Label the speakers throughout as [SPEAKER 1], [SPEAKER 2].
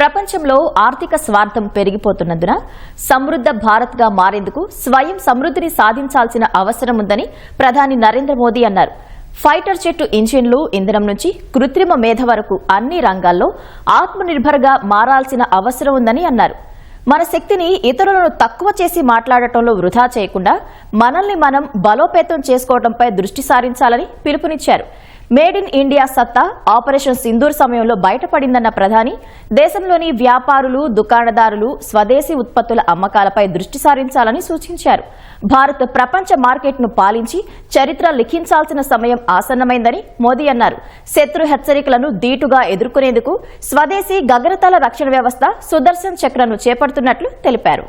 [SPEAKER 1] ప్రపంచంలో ఆర్థిక స్వార్థం పెరిగిపోతున్నందున సమృద్ధ భారత్గా మారేందుకు స్వయం సమృద్ధిని సాధించాల్సిన అవసరం ఉందని ప్రధాని నరేంద్ర మోదీ అన్నారు. ఫైటర్ చెట్టు ఇంజిన్లు ఇంధనం నుంచి కృత్రిమ మేధ వరకు అన్ని రంగాల్లో ఆత్మనిర్భర్గా మారాల్సిన అవసరం ఉందని అన్నారు. మన శక్తిని ఇతరులను తక్కువ చేసి మాట్లాడటంలో వృధా చేయకుండా మనల్ని మనం బలోపేతం చేసుకోవడంపై దృష్టి సారించాలని పిలుపునిచ్చారు. మేడ్ ఇన్ ఇండియా సత్తా ఆపరేషన్ సింధూర్ సమయంలో బయటపడిందన్న ప్రధాని దేశంలోని వ్యాపారులు దుకాణదారులు స్వదేశీ ఉత్పత్తుల అమ్మకాలపై దృష్టి సారించాలని సూచించారు. భారత్ ప్రపంచ మార్కెట్ను పాలించి చరిత్ర లిఖించాల్సిన సమయం ఆసన్నమైందని మోదీ అన్నారు. శత్రు హెచ్చరికలను ధీటుగా ఎదుర్కొనేందుకు స్వదేశీ గగనతల రక్షణ వ్యవస్థ సుదర్శన్ చక్రను చేపడుతున్నట్లు తెలిపారు.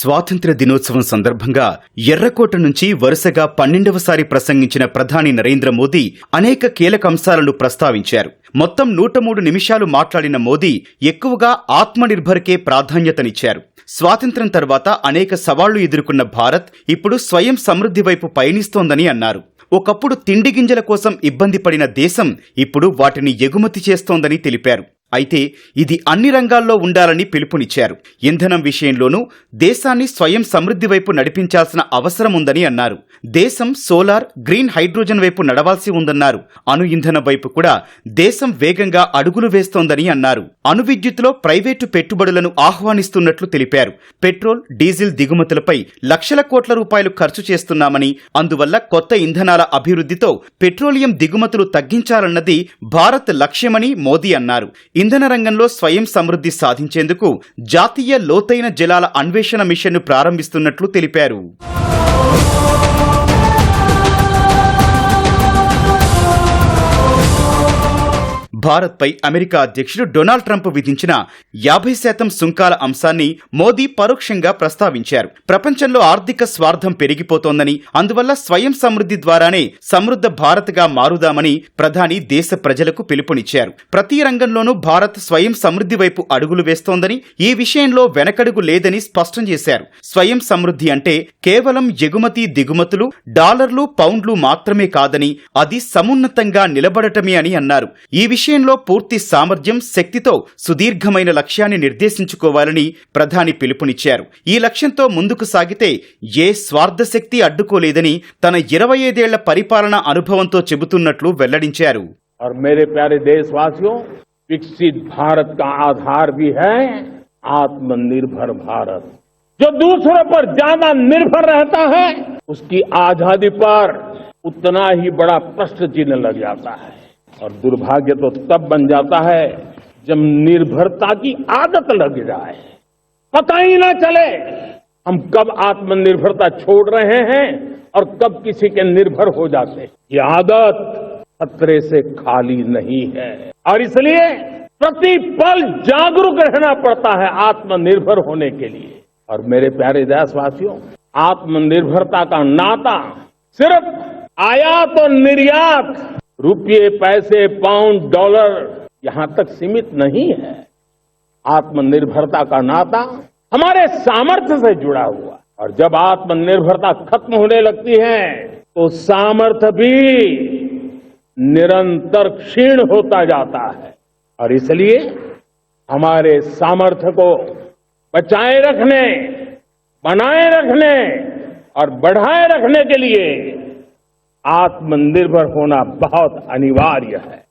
[SPEAKER 2] స్వాతంత్ర్య దినోత్సవం సందర్భంగా ఎర్రకోట నుంచి వరుసగా పన్నెండవసారి ప్రసంగించిన ప్రధాని నరేంద్ర మోదీ అనేక కీలక అంశాలను ప్రస్తావించారు. మొత్తం నూట మూడు నిమిషాలు మాట్లాడిన మోదీ ఎక్కువగా ఆత్మనిర్భర్కే ప్రాధాన్యతనిచ్చారు. స్వాతంత్ర్యం తర్వాత అనేక సవాళ్ళు ఎదుర్కొన్న భారత్ ఇప్పుడు స్వయం సమృద్ధి వైపు పయనిస్తోందని అన్నారు. ఒకప్పుడు తిండి గింజల కోసం ఇబ్బంది పడిన దేశం ఇప్పుడు వాటిని ఎగుమతి చేస్తోందని తెలిపారు. అయితే ఇది అన్ని రంగాల్లో ఉండాలని పిలుపునిచ్చారు. ఇంధనం విషయంలోనూ దేశాన్ని స్వయం సమృద్ధి వైపు నడిపించాల్సిన అవసరం ఉందని అన్నారు. దేశం సోలార్ గ్రీన్ హైడ్రోజన్ వైపు నడవాల్సి ఉందన్నారు. అణు ఇంధనం వైపు కూడా దేశం వేగంగా అడుగులు వేస్తోందని అన్నారు. అణు విద్యుత్లో ప్రైవేటు పెట్టుబడులను ఆహ్వానిస్తున్నట్లు తెలిపారు. పెట్రోల్ డీజిల్ దిగుమతులపై లక్షల కోట్ల రూపాయలు ఖర్చు చేస్తున్నామని అందువల్ల కొత్త ఇంధనాల అభివృద్ధితో పెట్రోలియం దిగుమతులు తగ్గించాలన్నది భారత్ లక్ష్యమని మోదీ అన్నారు. ఇంధన రంగంలో స్వయం సమృద్ధి సాధించేందుకు జాతీయ లోతైన జలాల అన్వేషణ మిషన్ను ప్రారంభిస్తున్నట్లు తెలిపారు. భారత్పై అమెరికా అధ్యక్షుడు డొనాల్డ్ ట్రంప్ విధించిన యాభై శాతం సుంకాల అంశాన్ని మోదీ పరోక్షంగా ప్రస్తావించారు. ప్రపంచంలో ఆర్థిక స్వార్థం పెరిగిపోతోందని అందువల్ల స్వయం సమృద్ధి ద్వారానే సమృద్ధ భారత్గా మారుదామని ప్రధాని దేశ ప్రజలకు పిలుపునిచ్చారు. ప్రతి రంగంలోనూ భారత్ స్వయం సమృద్ధి వైపు అడుగులు వేస్తోందని ఈ విషయంలో వెనకడుగు లేదని స్పష్టం చేశారు. స్వయం సమృద్ధి అంటే కేవలం ఎగుమతి దిగుమతులు డాలర్లు పౌండ్లు మాత్రమే కాదని అది సమున్నతంగా నిలబడటమే అని అన్నారు. ఈ విషయంలో పూర్తి సామర్థ్యం శక్తితో సుదీర్ఘమైన లక్ష్యాన్ని నిర్దేశించుకోవాలని ప్రధాని పిలుపునిచ్చారు ఈ లక్ష్యంతో ముందుకు సాగితే ఏ స్వార్థ శక్తి అడ్డుకోలేదని తన ఇరవై ఐదేళ్ల పరిపాలన అనుభవంతో చెబుతున్నట్లు వెల్లడించారు
[SPEAKER 3] और मेरे प्यारे देशवासियों विकसित भारत का आधार भी है आत्मनिर्भर भारत जो दूसरों पर ज्यादा निर्भर रहता है उसकी आजादी पर उतना ही बड़ा प्रश्न चिन्ह लग जाता है और दुर्भाग्य तो तब बन जाता है जब निर्भरता की आदत लग जाए। पता ही ना चले, हम कब आत्मनिर्भरता छोड़ रहे हैं और कब किसी के निर्भर हो जाते हैं। ये आदत खतरे से खाली नहीं है। और इसलिए प्रति पल जागरूक रहना पड़ता है आत्मनिर्भर होने के लिए। और मेरे प्यारे देशवासियों, आत्मनिर्भरता का नाता सिर्फ़ आयात और निर्यात रुपये, पैसे पाउंड डॉलर यहाँ तक सीमित नहीं है। आत्मनिर्भरता का नाता हमारे सामर्थ्य से जुड़ा हुआ और जब आत्मनिर्भरता खत्म होने लगती है तो सामर्थ्य भी निरंतर क्षीण होता जाता है। और इसलिए हमारे सामर्थ्य को बचाए रखने, बनाए रखने और बढ़ाए रखने के लिए आत्मनिर्भर होना बहुत अनिवार्य है।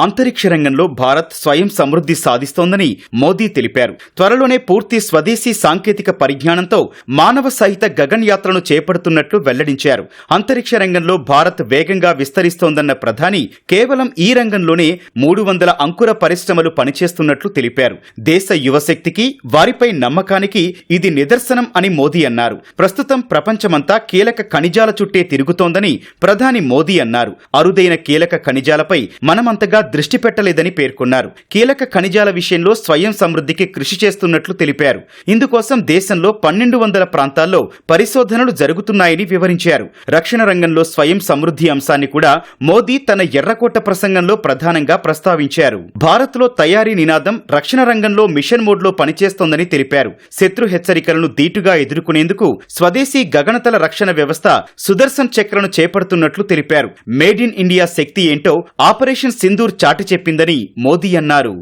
[SPEAKER 2] అంతరిక్ష రంగంలో భారత్ స్వయం సమృద్ధి సాధిస్తోందని మోదీ తెలిపారు. త్వరలోనే పూర్తి స్వదేశీ సాంకేతిక పరిజ్ఞానంతో మానవ సహిత గగన్యాత్రను చేపడుతున్నట్లు వెల్లడించారు. అంతరిక్ష రంగంలో భారత్ వేగంగా విస్తరిస్తోందన్న ప్రధాని కేవలం ఈ రంగంలోనే మూడు వందల అంకుర పరిశ్రమలు పనిచేస్తున్నట్లు తెలిపారు. దేశ యువశక్తికి వారిపై నమ్మకానికి ఇది నిదర్శనం అని మోదీ అన్నారు. ప్రస్తుతం ప్రపంచమంతా కీలక ఖనిజాల చుట్టే తిరుగుతోందని ప్రధాని మోదీ అన్నారు. అరుదైన కీలక ఖనిజాలపై మనమంతగా దృష్టి పెట్టలేదని పేర్కొన్నారు. కీలక ఖనిజాల విషయంలో స్వయం సమృద్ధికి కృషి చేస్తున్నట్లు తెలిపారు. ఇందుకోసం దేశంలో పన్నెండు వందల ప్రాంతాల్లో పరిశోధనలు జరుగుతున్నాయని వివరించారు. రక్షణ రంగంలో స్వయం సమృద్ధి అంశాన్ని కూడా మోదీ తన ఎర్రకోట ప్రసంగంలో ప్రధానంగా ప్రస్తావించారు. భారత్లో తయారీ నినాదం రక్షణ రంగంలో మిషన్ మోడ్లో పనిచేస్తోందని తెలిపారు. శత్రు హెచ్చరికలను ధీటుగా ఎదుర్కొనేందుకు స్వదేశీ గగనతల రక్షణ వ్యవస్థ సుదర్శన్ చక్రను చేపడుతున్నట్లు తెలిపారు. మేడ్ ఇన్ ఇండియా శక్తి ఏంటో ఆపరేషన్ సింధూర్ చాటి చెప్పిందని మోదీ అన్నారు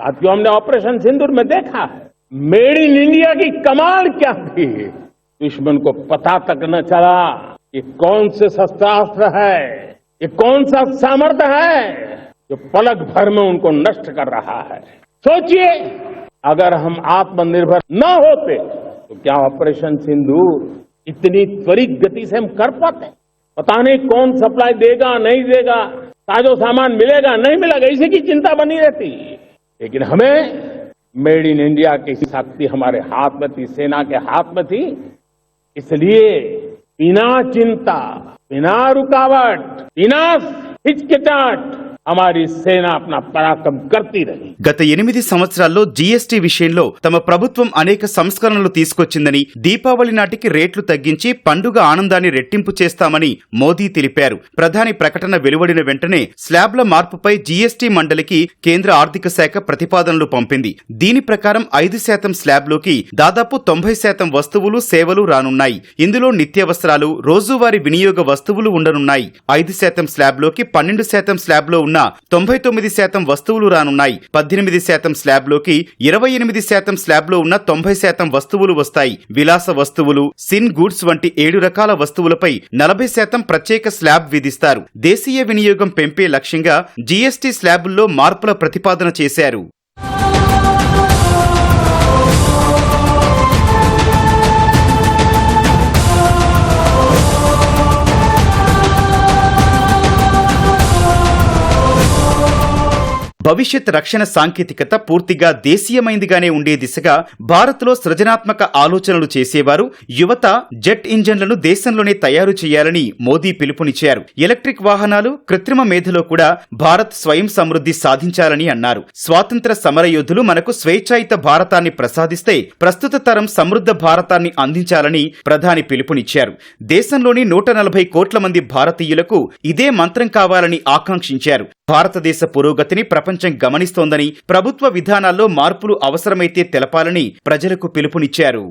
[SPEAKER 3] साथियों हमने ऑपरेशन सिंदूर में देखा है मेड इन इंडिया की कमाल क्या थी दुश्मन को पता तक न चला ये कौन से शस्त्रास्त्र है ये कौन सा सामर्थ्य है जो पलक भर में उनको नष्ट कर रहा है सोचिए अगर हम आत्मनिर्भर न होते तो क्या ऑपरेशन सिंदूर इतनी त्वरित गति से हम कर पाते पता नहीं कौन सप्लाई देगा नहीं देगा साजो सामान मिलेगा, नहीं मिलेगा, इसी की चिंता बनी रहती। लेकिन हमें मेड इन इंडिया की शक्ति हमारे हाथ में थी, सेना के हाथ में थी। इसलिए बिना चिंता, बिना रुकावट, बिना हिचकिचाहट
[SPEAKER 2] గత ఎనిమిది సంవత్సరాల్లో జీఎస్టీ విషయంలో తమ ప్రభుత్వం అనేక సంస్కరణలు తీసుకొచ్చిందని దీపావళి నాటికి రేట్లు తగ్గించి పండుగ ఆనందాన్ని రెట్టింపు చేస్తామని మోదీ తెలిపారు. ప్రధాని ప్రకటన వెలువడిన వెంటనే స్లాబ్ల మార్పుపై జీఎస్టీ మండలికి కేంద్ర ఆర్థిక శాఖ ప్రతిపాదనలు పంపింది. దీని ప్రకారం ఐదు శాతం స్లాబ్లోకి దాదాపు తొంభై శాతం వస్తువులు సేవలు రానున్నాయి. ఇందులో నిత్యావసరాలు రోజువారీ వినియోగ వస్తువులు ఉండనున్నాయి. ఐదు శాతం స్లాబ్లోకి పన్నెండు శాతం స్లాబ్లో ఉన్న ఉన్న తొంభై తొమ్మిది శాతం వస్తువులు రానున్నాయి. పద్దెనిమిది శాతం స్లాబ్లోకి ఇరవై ఎనిమిది శాతం స్లాబ్లో ఉన్న తొంభై శాతం వస్తువులు వస్తాయి. విలాస వస్తువులు సిన్ గూడ్స్ వంటి ఏడు రకాల వస్తువులపై నలభై శాతం ప్రత్యేక స్లాబ్ విధిస్తారు. దేశీయ వినియోగం పెంపే లక్ష్యంగా జీఎస్టీ స్లాబుల్లో మార్పుల ప్రతిపాదన చేశారు. భవిష్యత్ రక్షణ సాంకేతికత పూర్తిగా దేశీయమైందిగానే ఉండే దిశగా భారత్లో సృజనాత్మక ఆలోచనలు చేసేవారు యువత జెట్ ఇంజన్లను దేశంలోనే తయారు చేయాలని మోదీ పిలుపునిచ్చారు. ఎలక్ట్రిక్ వాహనాలు కృత్రిమ మేధలో కూడా భారత్ స్వయం సమృద్ధి సాధించాలని అన్నారు. స్వాతంత్ర సమరయోధులు మనకు స్వేచ్ఛాయుత భారతాన్ని ప్రసాదిస్తే ప్రస్తుత తరం సమృద్ధ భారతాన్ని అందించాలని ప్రధాని పిలుపునిచ్చారు. దేశంలోని నూట నలభై కోట్ల మంది భారతీయులకు ఇదే మంత్రం కావాలని ఆకాంక్షించారు. భారతదేశ పురోగతిని ప్రపంచం గమనిస్తోందని ప్రభుత్వ విధానాల్లో మార్పులు అవసరమైతే తెలపాలని ప్రజలకు పిలుపునిచ్చారు.